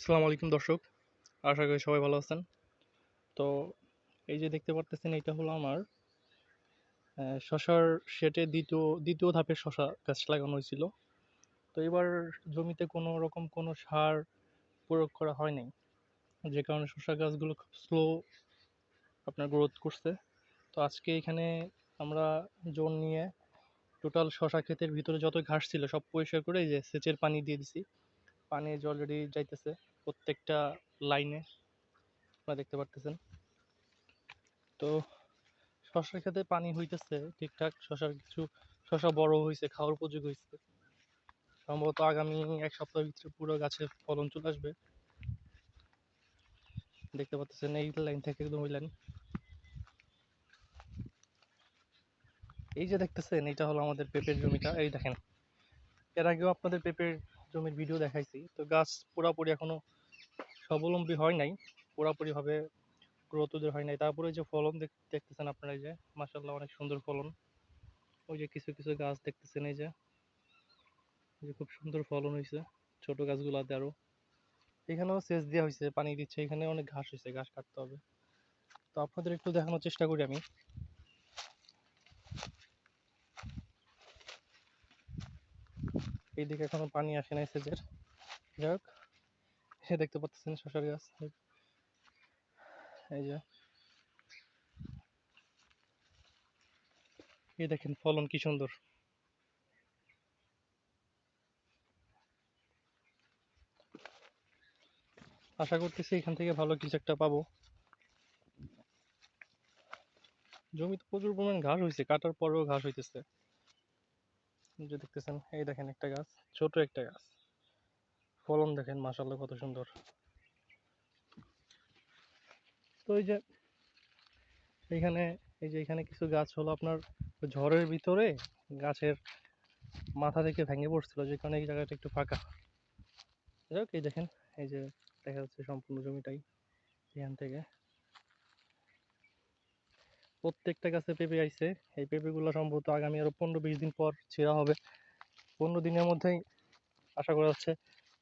আসসালামু আলাইকুম দর্শক। আশা করি সবাই ভালো আছেন। তো এই যে দেখতে পারতেছেন, এটা হলো আমার শশার শেটে দ্বিতীয় দ্বিতীয় ধাপের শশা গাছ লাগানো হয়েছিল। তো এবার জমিতে কোনো রকম কোনো সার প্রয়োগ করা হয় নাই। যে কারণে শশা গাছগুলো খুব স্লো আপনার গ্রোথ করছে। তো আজকে এখানে আমরা জোন নিয়ে টোটাল শশা ক্ষেতের ভিতরে যত ঘাস ছিল সব পরিষ্কার করে যে সেচের পানি দিয়ে দিছি। পানি অলরেডি যাইতেছে। প্রত্যেকটা লাইনে আপনারা দেখতে পারতেছেন। তো শশার ক্ষেতে পানি হইতেছে ঠিকঠাক, শশার কিছু, শশা বড় হয়েছে খাওয়ার উপযোগী হয়েছে সম্ভবত আগামী এক সপ্তাহের ভিতরে পুরো গাছে ফলন চলে আসবে। দেখতে পাচ্ছেন এই লাইন থেকে একদম ওই লাইন। এই যে দেখতেছেন, এটা হলো আমাদের পেঁপের জমিটা। এই দেখেন, এর আগেও আপনাদের পেঁপের জমির ভিডিও দেখাইছি। তো গাছ পুরাপুরি এখনও স্বাবলম্বী হয় নাই পুরাপুরি ভাবে গ্রোথ ওদের হয় নাই। তারপরে যে ফলন দেখতেছেন আপনারা এই যে মাসাল্লাহ অনেক সুন্দর ফলন। ওই যে কিছু কিছু গাছ দেখতেছেন এই যে খুব সুন্দর ফলন হয়েছে ছোট গাছগুলাতে আরও। এখানেও সেচ দেওয়া হয়েছে পানি দিচ্ছে, এখানে অনেক ঘাস হয়েছে ঘাস কাটতে হবে। তো আপনাদের একটু দেখানোর চেষ্টা করি আমি। এইদিকে এখনও পানি আসে নাই সেচের যাই হোক, এ দেখতে পাচ্ছেন শশার গাছ। এই যে। এই দেখেন, ফলন কি সুন্দর। আশা করতেছি এখান থেকে ভালো কিছু একটা পাবো। জমিতে প্রচুর পরিমাণ ঘাস হয়েছে কাটার পরেও ঘাস হইতেছে। যে দেখতেছেন, এই দেখেন একটা গাছ, ছোট একটা গাছ। ফলন দেখেন মাশাল্লাহ কত সুন্দর। তো এই যে, এইখানে, এই যে এখানে কিছু গাছ হলো আপনার ঝড়ের ভিতরে, গাছের মাথা থেকে ভেঙে পড়ছিল, যে কারণে এই জায়গাটা একটু ফাঁকা। যাই হোক, এই দেখেন, এই যে দেখা যাচ্ছে সম্পূর্ণ জমিটাই এখান থেকে। প্রত্যেকটা গাছে পেঁপে আইছে এই পেঁপেগুলো সম্ভবত আগামী আরও পনেরো বিশ দিন পর ছেঁড়া হবে। পনেরো দিনের মধ্যেই আশা করা যাচ্ছে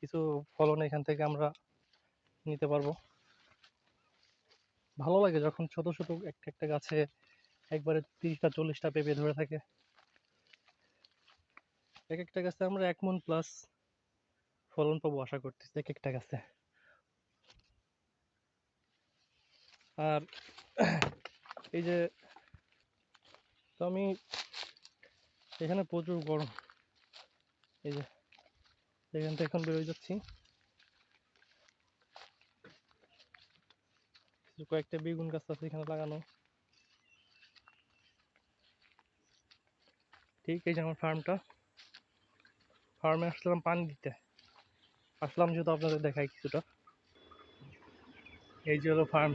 কিছু ফলন এখান থেকে আমরা নিতে পারব। ভালো লাগে যখন ছোট ছোট একটা একটা গাছে একবারে তিরিশটা, চল্লিশটা পেঁপে ধরে থাকে। এক একটা গাছে আমরা এক মন প্লাস ফলন পাবো আশা করতেছি এক একটা গাছে। আর এই যে, তো আমি এখানে প্রচুর গরম। এই যে, এখান থেকে এখন বেরোয় যাচ্ছি। কয়েকটা বেগুন গাছ আছে এখানে লাগানো। ঠিক এই যে আমার ফার্মটা। ফার্মে আসলাম পানি দিতে। আসলাম যেহেতু আপনাদের দেখাই কিছুটা। এই যে হলো ফার্ম।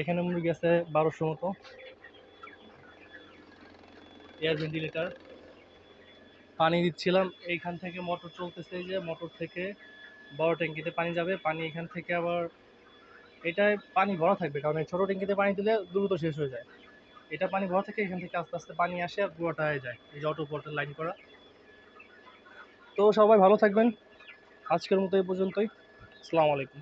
এখানে মুরগি আছে বারোশো মতো। এয়ার ভেন্টিলেটার পানি দিচ্ছিলাম, এইখান থেকে মোটর চলতেছে যে, মোটর থেকে বড় ট্যাঙ্কিতে পানি যাবে, পানি এখান থেকে আবার এটায় পানি ভরা থাকবে, কারণ এই ছোটো ট্যাঙ্কিতে পানি দিলে দ্রুত শেষ হয়ে যায়। এটা পানি ভরা থেকে এখান থেকে আস্তে আস্তে পানি আসে আর পুরোটা হয়ে যায়, এই যে অটো পোর্টাল লাইন করা। তো সবাই ভালো থাকবেন। আজকের মতো এই পর্যন্তই। আসসালামু আলাইকুম।